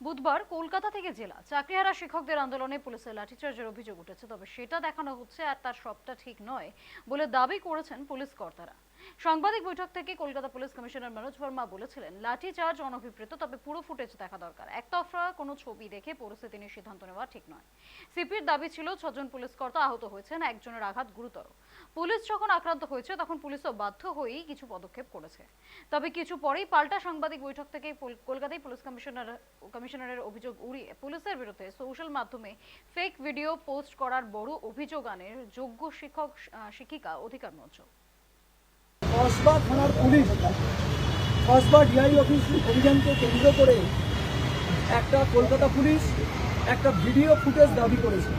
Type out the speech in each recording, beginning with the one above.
বুধবার কলকাতা থেকে জেলা চাকরিহারা শিক্ষকদের আন্দোলনে পুলিশের লাঠিচার্জের অভিযোগ উঠেছে, তবে সেটা দেখানো হচ্ছে আর তার সবটা ঠিক নয় বলে দাবি করেছেন পুলিশ কর্তারা। সাংবাদিক বৈঠক থেকে কলকাতা পুলিশ কমিশনার মনোজ বর্মা বলেছিলেন লাঠিচার্জ অনভিপ্রেত, তবে পুরো ফুটেজ দেখা দরকার। একতরফা কোনো ছবি দেখে পরিস্থিতি নিয়ে সিদ্ধান্ত নেওয়া ঠিক নয়। সিপির দাবি ছিল ছজন পুলিশ কর্তা আহত হয়েছেন, একজনের আঘাত গুরুতর। পুলিশ যখন আক্রান্ত হয়েছে, তখন পুলিশও বাধ্য হয়েই কিছু পদক্ষেপ করেছে। তবে কিছু পরেই পাল্টা সাংবাদিক বৈঠক থেকে কলকাতায় পুলিশ কমিশনার কমিশনারের অভিযোগ উড়িয়ে পুলিশের বিরুদ্ধে সোশ্যাল মাধ্যমে ফেক ভিডিও পোস্ট করার বড় অভিযোগ আনের যোগ্য শিক্ষক শিক্ষিকা অধিকার মঞ্চ। কসবা থানার পুলিশ কসবা ডিআই অফিস অভিযানকে কেন্দ্র করে একটা কলকাতা পুলিশ একটা ভিডিও ফুটেজ দাবি করেছে।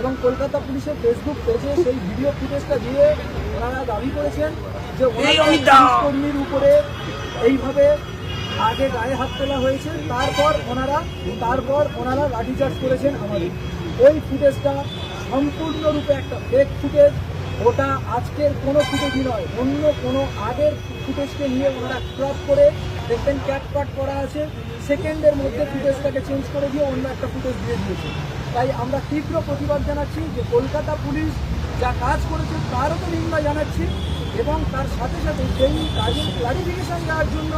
এবং কলকাতা পুলিশের ফেসবুক পেজে সেই ভিডিও ফুটেজটা দিয়ে ওনারা দাবি করেছেন যে কর্মীর উপরে এইভাবে আগে গায়ে হাত তোলা হয়েছে তারপর ওনারা তারপর ওনারা লাঠিচার্জ করেছেন আমাদের। ওই ফুটেজটা সম্পূর্ণরূপে একটা ফেক ফুটেজ ওটা আজকের কোনো ফুটেজই নয়, অন্য কোনো আগের ফুটেজকে নিয়ে ওনারা ক্রপ করে দেখবেন ক্যাটকাট করা আছে সেকেন্ডের মধ্যে ফুটেজটাকে চেঞ্জ করে দিয়ে অন্য একটা ফুটেজ দিয়ে দিয়েছে। তাই আমরা তীব্র প্রতিবাদ জানাচ্ছি যে কলকাতা পুলিশ যা কাজ করেছে তারও তো নিন্দা জানাচ্ছি এবং তার সাথে সাথে সেই কাজের ক্লারিফিকেশন দেওয়ার জন্য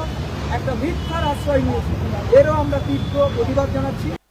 একটা মিথ্যার আশ্রয় নিয়েছে। এরও আমরা তীব্র প্রতিবাদ জানাচ্ছি।